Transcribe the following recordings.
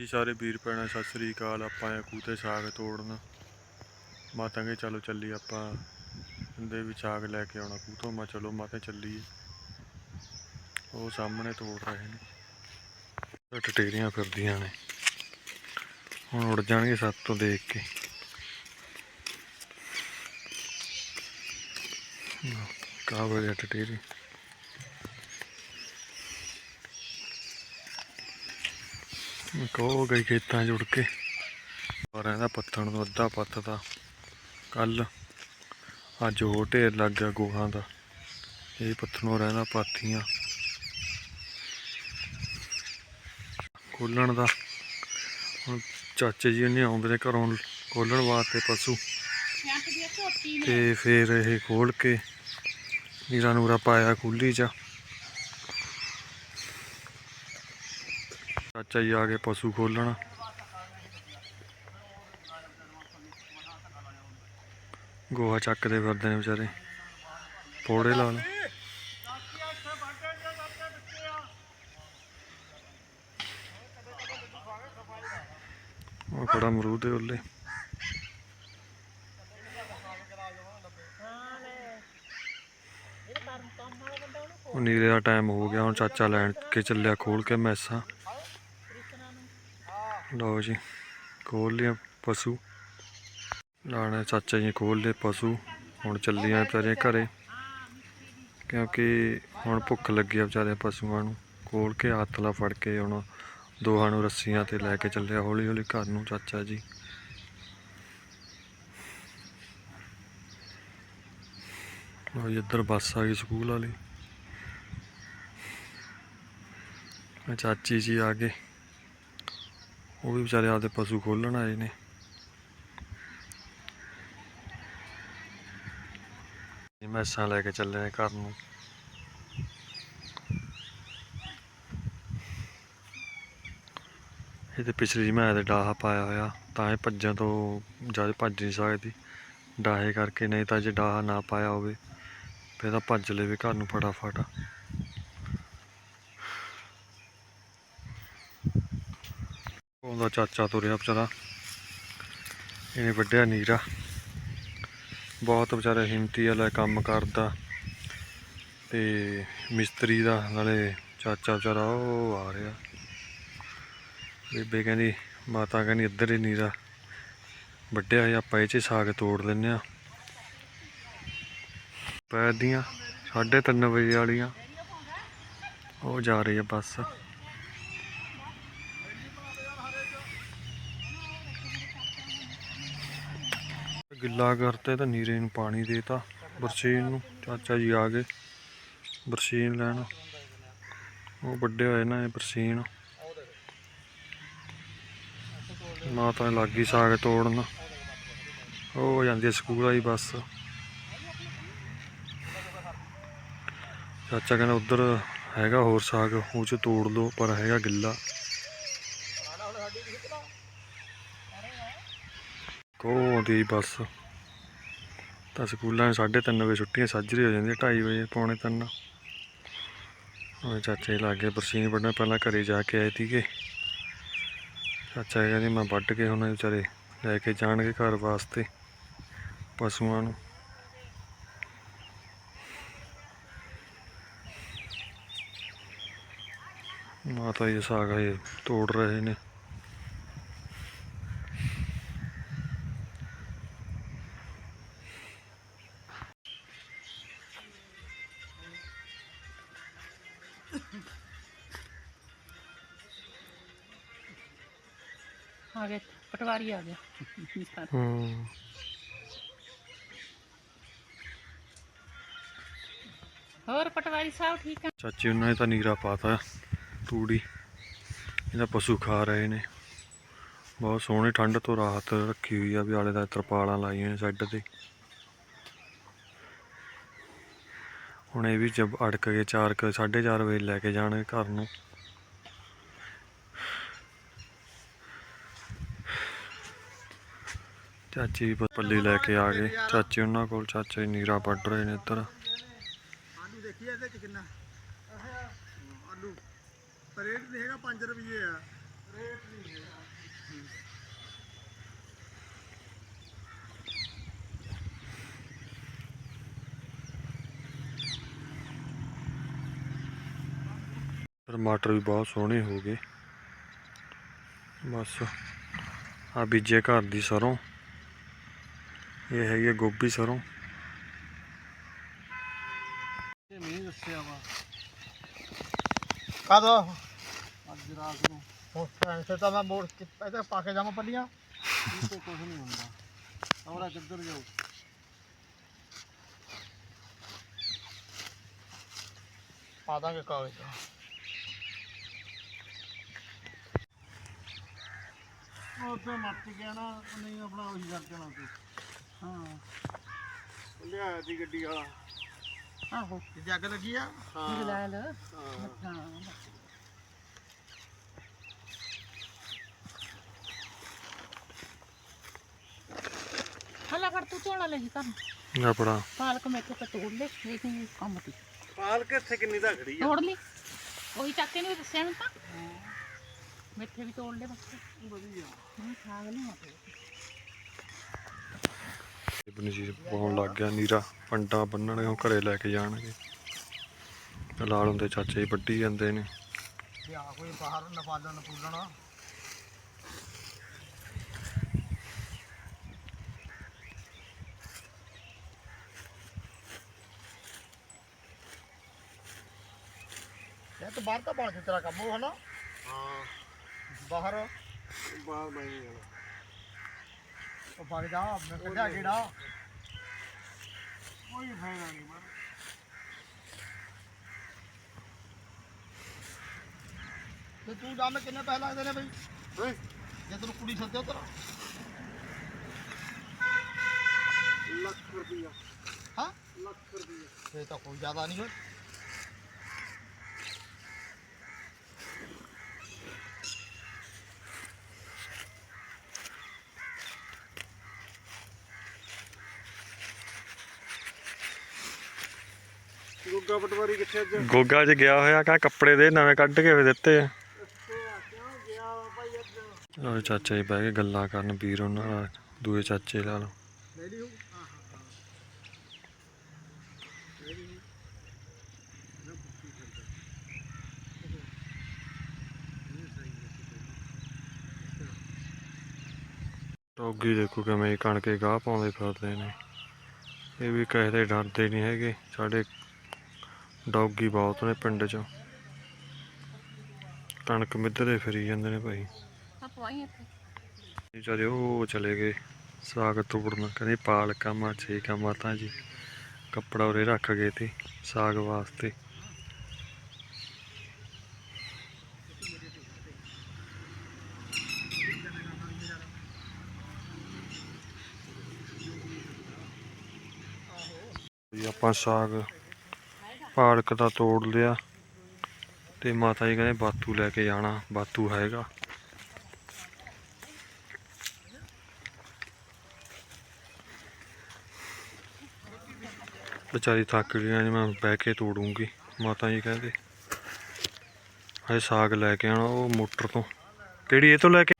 ਜੀ ਸਾਰੇ ਵੀਰ ਭੈਣਾਂ, ਸਤਿ ਸ੍ਰੀ ਅਕਾਲ। ਆਪਾਂ ਆਏ ਖੂਹ ਸਾਗ ਤੋੜਨ। ਮਾਤਾ ਕਹਿੰਦੇ, ਚਲੋ ਚੱਲੀ ਆਪਾਂ। ਕਹਿੰਦੇ ਵੀ ਸਾਗ ਲੈ ਕੇ ਆਉਣਾ ਖੂਹ ਤੋਂ ਚਲੋ ਮਾਤਾ ਚੱਲੀਏ। ਉਹ ਸਾਹਮਣੇ ਤੋੜ ਰਹੇ ਨੇ। ਟਟੇਰੀਆਂ ਫਿਰਦੀਆਂ ਨੇ। ਹੁਣ ਉੜ ਜਾਣਗੇ ਸੱਤ ਤੋਂ ਦੇਖ ਕੇ। ਕਾ ਬੜਿਆ ਟਟੇਰੀ? ਕੋ ਗਈ ਖੇਤਾਂ ਜੁੜ ਕੇ। ਪਰ ਇਹਦਾ ਪੱਥਣ ਨੂੰ ਅੱਧਾ ਪੱਤ ਦਾ ਕੱਲ ਅੱਜ ਉਹ ਢੇਰ ਲੱਗ ਗਿਆ ਗੋਹਾਂ ਦਾ। ਇਹ ਪੱਥਣੋਂ ਰਹਿੰਦਾ ਪਾਥੀਆਂ। ਖੋਲਣ ਦਾ। ਹੁਣ ਚਾਚੇ ਜੀ ਨੇ ਆਉਂਦੇ ਨੇ ਘਰੋਂ ਖੋਲਣ ਵਾਸਤੇ ਪਸ਼ੂ। ਤੇ ਫਿਰ ਇਹ ਖੋਲ ਕੇ ਨੀਰਾ ਨੂਰਾ ਪਾਇਆ ਖੁੱਲੀ ਚ। ਚਾਚਾ ਜੀ ਆ ਕੇ ਪਸ਼ੂ ਖੋਲਣ। ਗੋਹਾ ਚੱਕਦੇ ਫਿਰਦੇ ਨੇ ਵਿਚਾਰੇ। ਪੋੜੇ ਲਾ ਲਓ ਉਹ ਖੜਾ ਅਮਰੂਦ ਦੇ ਉੱਲੇ। ਉਹ ਨੀਰੇ ਦਾ ਟਾਈਮ ਹੋ ਗਿਆ, ਹੁਣ ਚਾਚਾ ਲੈਣ ਕੇ ਚੱਲਿਆ ਖੋਲ ਕੇ ਮੈਸਾ। ਲਓ ਜੀ ਖੋਲ ਲਿਆ ਪਸ਼ੂ। ਲਾਣਾ ਚਾਚਾ ਜੀ ਖੋਲ ਲਏ ਪਸ਼ੂ। ਹੁਣ ਚੱਲੀਆਂ ਤੇਰੇ ਘਰੇ। ਕਿਉਂਕਿ ਹੁਣ ਭੁੱਖ ਲੱਗੀ ਆ ਵਿਚਾਰੇ ਪਸ਼ੂਆਂ ਨੂੰ। ਖੋਲ ਕੇ ਹੱਥ ਲਾ ਫੜ ਕੇ ਹੁਣ ਦੋਹਾਂ ਨੂੰ ਰੱਸੀਆਂ ਤੇ ਲੈ ਕੇ ਚੱਲਿਆ ਹੌਲੀ ਹੌਲੀ ਘਰ ਨੂੰ ਚਾਚਾ ਜੀ। ਲਓ ਜੀ, ਇੱਧਰ ਬੱਸ ਆ ਗਈ ਸਕੂਲ ਵਾਲੀ। ਚਾਚੀ ਜੀ ਆ ਗਏ। ਉਹ ਵੀ ਵਿਚਾਰੇ ਆਪਦੇ ਪਸ਼ੂ ਖੋਲਣ ਆਏ ਨੇ। ਮੈਸਾਂ ਲੈ ਕੇ ਚੱਲੇ ਨੇ ਘਰ ਨੂੰ। ਇਹ ਤੇ ਪਿਛਲੀ ਮੈਂ ਤੇ ਡਾਹਾ ਪਾਇਆ ਹੋਇਆ, ਤਾਂ ਇਹ ਭੱਜਣ ਤੋਂ ਜਦ ਭੱਜ ਨਹੀਂ ਸਕਦੀ। ਡਾਹੇ ਕਰਕੇ ਨਹੀਂ ਤਾਂ ਜੇ ਡਾਹਾ ਨਾ ਪਾਇਆ ਹੋਵੇ, ਫਿਰ ਤਾਂ ਭੱਜ ਲਵੇ ਘਰ ਨੂੰ ਫਟਾਫਟ। ਉਹਦਾ ਚਾਚਾ ਤੁਰਿਆ ਵਿਚਾਰਾ। ਇਹਨੇ ਵੱਢਿਆ ਨੀਰਾ। ਬਹੁਤ ਵਿਚਾਰਾ ਹਿੰਮਤੀ ਵਾਲਾ ਕੰਮ ਕਰਦਾ। ਤੇ ਮਿਸਤਰੀ ਦਾ, ਨਾਲੇ ਚਾਚਾ ਵਿਚਾਰਾ, ਉਹ ਆ ਰਿਹਾ। ਬੇਬੇ ਕਹਿੰਦੀ, ਮਾਤਾ ਕਹਿੰਦੀ, ਇੱਧਰ ਹੀ ਨੀਰਾ। ਵੱਢਿਆ ਹੋਇਆ ਆਪਾਂ ਇਹ 'ਚ ਸਾਗ ਤੋੜ ਲੈਂਦੇ ਆ ਪੈਰ ਦੀਆਂ 3:30 ਵਜੇ ਵਾਲੀਆਂ। ਉਹ ਜਾ ਰਹੀ ਆ ਬੱਸ। ਗਿੱਲਾ ਕਰਤਾ ਤਾਂ ਨੀਰੇ ਨੂੰ ਪਾਣੀ ਦੇਤਾ। ਬਰਸੀਨ ਨੂੰ, ਚਾਚਾ ਜੀ ਆ ਗਏ। ਬਰਸੀਨ ਲੈਣ। ਉਹ ਵੱਡੇ ਹੋਏ ਨਾ ਇਹ ਬਰਸੀਨ। ਮਾਤਾ ਨੇ ਲੱਗੀ ਸਾਗ ਤੋੜਨ। ਉਹ ਹੋ ਜਾਂਦੀ ਹੈ ਸਕੂਲ ਆਈ ਬੱਸ। ਚਾਚਾ ਕਹਿੰਦਾ, ਉਧਰ ਹੈਗਾ ਹੋਰ ਸਾਗ, ਉਹ ਚ ਤੋੜ ਲਓ, ਪਰ ਹੈਗਾ ਗਿੱਲਾ। ਕੋ ਆਉਂਦੀ ਬੱਸ। ਤਾਂ ਸਕੂਲਾਂ 'ਚ 3:30 ਵਜੇ ਛੁੱਟੀਆਂ ਸਾਜਰੇ ਹੋ ਜਾਂਦੀਆਂ 2:30 ਵਜੇ ਪੌਣੇ 3 ਉਹ ਚਾਚੇ ਲਾਗੇ ਬਰਸੀਨ ਵੱਢਣ ਪਹਿਲਾਂ ਘਰੇ ਜਾ ਕੇ ਆਏ ਸੀਗੇ। ਚਾਚਾ ਕਹਿੰਦੇ ਮੈਂ ਵੱਢ ਕੇ ਹੁਣ ਵਿਚਾਰੇ ਲੈ ਕੇ ਜਾਣਗੇ ਘਰ ਵਾਸਤੇ ਪਸ਼ੂਆਂ ਨੂੰ। ਮਾਤਾ ਜੀ ਸਾਗ ਇਹ ਤੋੜ ਰਹੇ ਨੇ। ਆ ਗਿਆ ਪਟਵਾਰੀ ਆ ਗਿਆ ਹੂੰ ਹੋਰ ਪਟਵਾਰੀ ਸਾਹਿਬ ਠੀਕ ਆ ਚਾਚੀ, ਉਹਨਾਂ ਨੇ ਤਾਂ ਨੀਰਾ ਪਾਤਾ, ਤੂੜੀ। ਇਹਦਾ ਪਸ਼ੂ ਖਾ ਰਹੇ ਨੇ। ਬਹੁਤ ਸੋਹਣੀ ਠੰਡ ਤੋਂ ਰਾਹਤ ਰੱਖੀ ਹੋਈ ਆ ਵੀ ਆਲੇ ਦਾ ਤਰਪਾਲਾਂ ਲਾਈਆਂ ਨੇ ਸਾਈਡ ਤੇ। ਹੁਣ ਇਹ ਵੀ ਜਬ ਅੜਕ ਕੇ 4 ਕੁ 4:30 ਵਜੇ ਲੈ ਕੇ ਜਾਣਗੇ ਘਰ ਨੂੰ। ਚਾਚੀ ਵੀ ਪੱਲੀ ਲੈ ਕੇ ਆ ਗਏ ਚਾਚੇ ਉਹਨਾਂ ਕੋਲ ਚਾਚੇ ਨੀਰਾ ਵੱਢ ਰਹੇ ਨੇ ਇੱਧਰ। ਆਲੂ ਟਮਾਟਰ ਵੀ ਬਹੁਤ ਸੋਹਣੇ ਹੋ ਗਏ। ਬਸ ਆ ਬੀਜੇ ਘਰ ਦੀ ਸਰੋਂ। ਇਹ ਹੈਗੀ ਆ ਗੋਭੀ ਸਰੋਂ। ਇਹ ਮੀਂਹ ਦੱਸਿਆ ਵਾ। ਕਦ ਅੱਜ ਰਾਤ ਨੂੰ। ਹੁਣ ਫੈਂਸੇ ਤਾਂ ਮੈਂ ਮੋੜ ਕੇ ਇਹਦੇ ਪਾ ਕੇ ਜਾਵਾਂ ਪੱਲੀਆਂ। ਇਹ ਤੇ ਕੁਝ ਨਹੀਂ ਹੁੰਦਾ। ਔਰਾ ਕਿੱਧਰ ਜਾਊ? ਪਾ ਦਾਂਗੇ ਕਾਗਜ਼। ਉਹ ਤੇ ਮੱਟ ਗਿਆ ਨਾ ਨਹੀਂ ਆਪਣਾ ਉਹੀ ਕਰ ਦੇਣਾ ਤੂੰ ਹਾਂ। ਲਿਆਇਆ ਦੀ ਗੱਡੀ ਵਾਲਾ। ਆਹੋ। ਤੇ ਜੱਗ ਲੱਗੀ ਆ? ਫਿਰ ਲੈ ਲੈ ਹਾਂ। ਹਾਂ ਹਲਾ ਕਰ ਤੂੰ ਝੋਲਾ ਲਈ ਕਰ ਆਪਣਾ। ਪਾਲਕ ਮੇਥੇ ਤੇ ਤੋੜ ਲੈ ਲੇਕਿਨ ਕੰਮ ਤੀ ਪਾਲਕ ਇੱਥੇ ਕਿੰਨੀ ਦਾ ਖੜੀ ਤੋੜ ਲਈ? ਉਹੀ ਚੱਕ ਕੇ ਨਹੀਂ ਦੱਸਿਆ ਨੂੰ ਤਾਂ? ਮੇਥੇ ਵੀ ਤੋੜ ਲੈ ਬਸ ਵਧੀਆ। ਹੋਤੇ ਪਨੀਰ ਪਾਉਣ ਲੱਗ ਗਿਆ ਨੀਰਾ। ਪੰਡਾ ਬੰਨਣਗੇ ਉਹ ਘਰੇ ਲੈ ਕੇ ਜਾਣਗੇ। ਤੇ ਲਾਲ ਹੁੰਦੇ ਚਾਚੇ ਹੀ ਵੱਢੀ ਜਾਂਦੇ ਨੇ। ਤੇ ਆ ਕੋਈ ਬਾਹਰ ਨਪਾਲਣ ਪੂਲਣਾ ਇਹ ਤਾਂ ਬਾਹਰ ਤਾਂ ਬਣ ਕੇ ਤੇਰਾ ਕੰਮ ਉਹ ਹਨਾ? ਹਾਂ। ਬਾਹਰ। ਬਾਹਰ ਬਣ ਗਿਆ ਉਹ ਬਾਹਰ ਜਾ ਮੈਂ ਕੱਢਿਆ ਕਿਹੜਾ। ਕੋਈ ਫਾਇਦਾ ਨਹੀਂ ਮਰ ਤੇ ਤੂੰ ਜਾ ਮੈਂ ਕਿੰਨੇ ਪੈਸੇ ਲੱਗਦੇ ਨੇ ਬਈ? ਓਏ ਜੇ ਤੈਨੂੰ ਕੁੜੀ ਸੱਦਿਆ ਤੇਰਾ ਲੱਖ ਰੁਪਈਆ। ਹਾਂ? ਲੱਖ ਰੁਪਈਆ। ਫੇ ਤਾਂ ਕੋਈ ਜ਼ਿਆਦਾ ਨਹੀਂ ਹੋਏ ਗੁੱਗਾ ਪਟਵਾਰੀ ਕਿੱਥੇ ਅੱਜ? ਗੋਗਾ 'ਚ ਗਿਆ ਹੋਇਆ ਕਾ ਕੱਪੜੇ ਦੇ, ਨਵੇਂ ਕੱਢ ਕੇ ਵੀ ਦਿੱਤੇ ਆ। ਕਿਉਂ ਚਾਚਾ ਜੀ ਬਹਿ ਕੇ ਗੱਲਾਂ ਕਰਨ, ਵੀਰ ਉਹਨਾਂ ਨਾਲ, ਦੂਏ ਚਾਚੇ ਨਾਲ। ਰੈਡੀ ਦੇਖੋ ਕਿਵੇਂ ਕਣਕੇ ਗਾਹ ਪਾਉਂਦੇ ਫਿਰਦੇ ਨੇ। ਇਹ ਵੀ ਕਿਸੇ ਦੇ ਡਰਦੇ ਨਹੀਂ ਹੈਗੇ, ਸਾਡੇ ਡੌਗੀ ਬਹੁਤ ਨੇ ਪਿੰਡ 'ਚ। ਕਣਕ ਮਿੱਧਰੇ ਫਿਰੀ ਜਾਂਦੇ ਨੇ ਭਾਈ। ਚਲੇ ਉਹ ਚਲੇ ਗਏ ਸਾਗ ਤੋੜਨ। ਕਹਿੰਦੇ ਪਾਲਕਾ ਮਾ ਆ ਮਾਤਾ ਜੀ। ਕੱਪੜਾ ਉਰੇ ਰੱਖ ਗਏ ਤੇ ਸਾਗ ਵਾਸਤੇ। ਜੀ ਆਪਾਂ ਸਾਗ ਪਾਲਕ ਦਾ ਤੋੜ ਲਿਆ ਤੇ ਮਾਤਾ ਜੀ ਕਹਿੰਦੇ ਬਾਤੂ ਲੈ ਕੇ ਜਾਣਾ, ਬਾਤੂ ਹੈਗਾ। ਵਿਚਾਰੀ ਥੱਕ ਗਈਆਂ ਜੀ ਮੈਂ ਬਹਿ ਕੇ ਤੋੜੂੰਗੀ, ਮਾਤਾ ਜੀ ਕਹਿੰਦੇ। ਹਜੇ ਸਾਗ ਲੈ ਕੇ ਆਣਾ ਉਹ ਮੋਟਰ ਤੋਂ। ਕਿਹੜੀ, ਇਹ ਤੋਂ ਲੈ ਕੇ?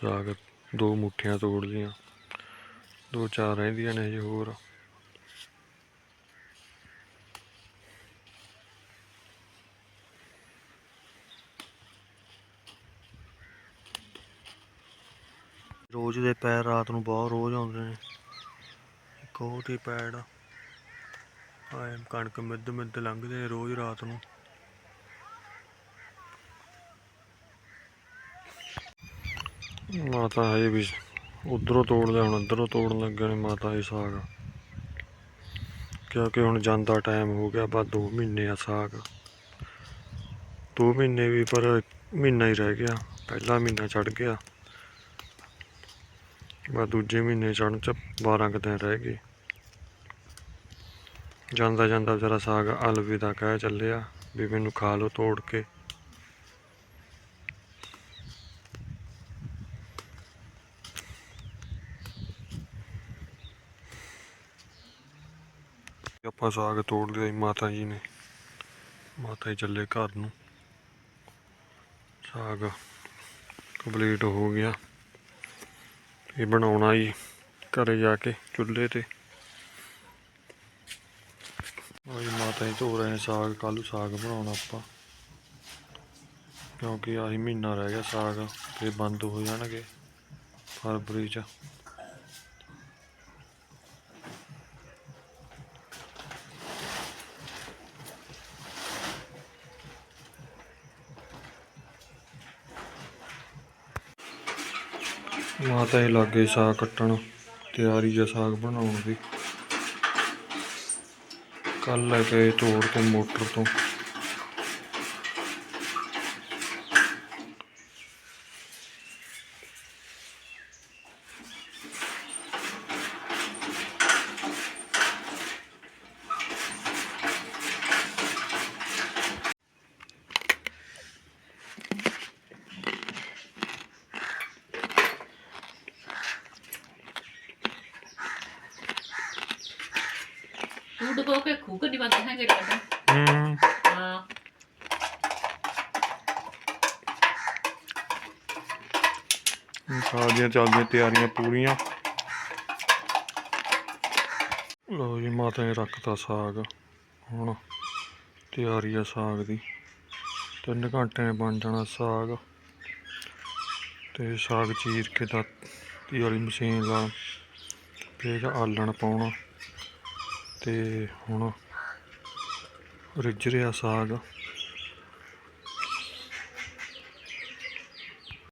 ਸਾਗ ਦੋ ਮੁੱਠੀਆਂ ਤੋੜ ਲੀਆਂ ਦੋ ਚਾਰ ਰਹਿੰਦੀਆਂ ਨੇ ਜੀ ਹੋਰ। ਰੋਜ਼ ਦੇ ਪੈਰ ਰਾਤ ਨੂੰ ਬਹੁਤ ਰੋਜ਼ ਆਉਂਦੇ ਨੇ। ਇੱਕ ਉਹ ਤੇ ਪੈੜ ਆਏ ਕਣਕ ਮਿੱਧ ਮਿੱਧ ਲੰਘਦੇ ਨੇ ਰੋਜ਼ ਰਾਤ ਨੂੰ। ਮਾਤਾ ਹੈ ਵੀ। ਉਧਰੋਂ ਤੋੜ ਲਿਆ ਹੁਣ ਇੱਧਰੋਂ ਤੋੜਨ ਲੱਗੇ ਨੇ ਮਾਤਾ ਜੀ ਸਾਗ। ਕਿਉਂਕਿ ਹੁਣ ਜਾਂਦਾ ਟਾਈਮ ਹੋ ਗਿਆ ਬਾ 2 ਮਹੀਨੇ ਆ ਸਾਗ। 2 ਮਹੀਨੇ ਵੀ ਪਰ ਮਹੀਨਾ ਹੀ ਰਹਿ ਗਿਆ, ਪਹਿਲਾ ਮਹੀਨਾ ਚੜ ਗਿਆ। ਬਾ ਦੂਜੇ ਮਹੀਨੇ ਚੜ੍ਹਨ ਚ 12 ਕੁ ਦਿਨ ਰਹਿ ਗਏ। ਜਾਂਦਾ ਜਾਂਦਾ ਵਿਚਾਰਾ ਸਾਗ ਅਲਵਿਦਾ ਕਹਿ ਚੱਲਿਆ ਵੀ ਮੈਨੂੰ ਖਾ ਲਓ ਤੋੜ ਕੇ। ਆਪਾਂ ਸਾਗ ਤੋੜ ਲਿਆ ਮਾਤਾ ਜੀ ਨੇ। ਮਾਤਾ ਜੀ ਚੱਲੇ ਘਰ ਨੂੰ। ਸਾਗ ਕੰਪਲੀਟ ਹੋ ਗਿਆ। ਇਹ ਬਣਾਉਣਾ ਜੀ ਘਰੇ ਜਾ ਕੇ ਚੁੱਲ੍ਹੇ ਤੇ। ਅਸੀਂ ਮਾਤਾ ਜੀ ਧੋ ਰਹੇ ਸਾਗ, ਕੱਲ੍ਹ ਸਾਗ ਬਣਾਉਣਾ ਆਪਾਂ। ਕਿਉਂਕਿ ਆਹੀ ਮਹੀਨਾ ਰਹਿ ਗਿਆ ਸਾਗ, ਫਿਰ ਬੰਦ ਹੋ ਜਾਣਗੇ ਫਰਵਰੀ ਚ। ਮਾਤਾ ਹੀ ਲਾਗੇ ਸਾਗ ਕੱਟਣ, ਤਿਆਰੀ ਜਾਂ ਸਾਗ ਬਣਾਉਣ ਦੀ। ਕੱਲ ਲੈ ਕੇ ਆਏ ਤੋੜ ਕੇ ਮੋਟਰ ਤੋਂ। ਤੂੰ ਡਕੋ ਕੇ ਖੂਕ ਨਹੀਂ ਬੰਦ ਚੱਲਦੀਆਂ ਤਿਆਰੀਆਂ ਪੂਰੀਆਂ। ਲੋ ਜੀ, ਮਾਤਾ ਨੇ ਰੱਖਤਾ ਸਾਗ। ਹੁਣ ਤਿਆਰੀ ਆ ਸਾਗ ਦੀ। ਤਿੰਨ ਘੰਟੇ ਨੇ ਬਣ ਜਾਣਾ ਸਾਗ। ਤੇ ਸਾਗ ਚੀਰ ਕੇ ਦਾਤੀ ਵਾਲੀ ਮਸ਼ੀਨ ਲਾ ਫੇਰ ਆਲਣ ਪਾਉਣਾ। ਤੇ ਹੁਣ ਰਿੱਝ ਰਿਹਾ ਸਾਗ।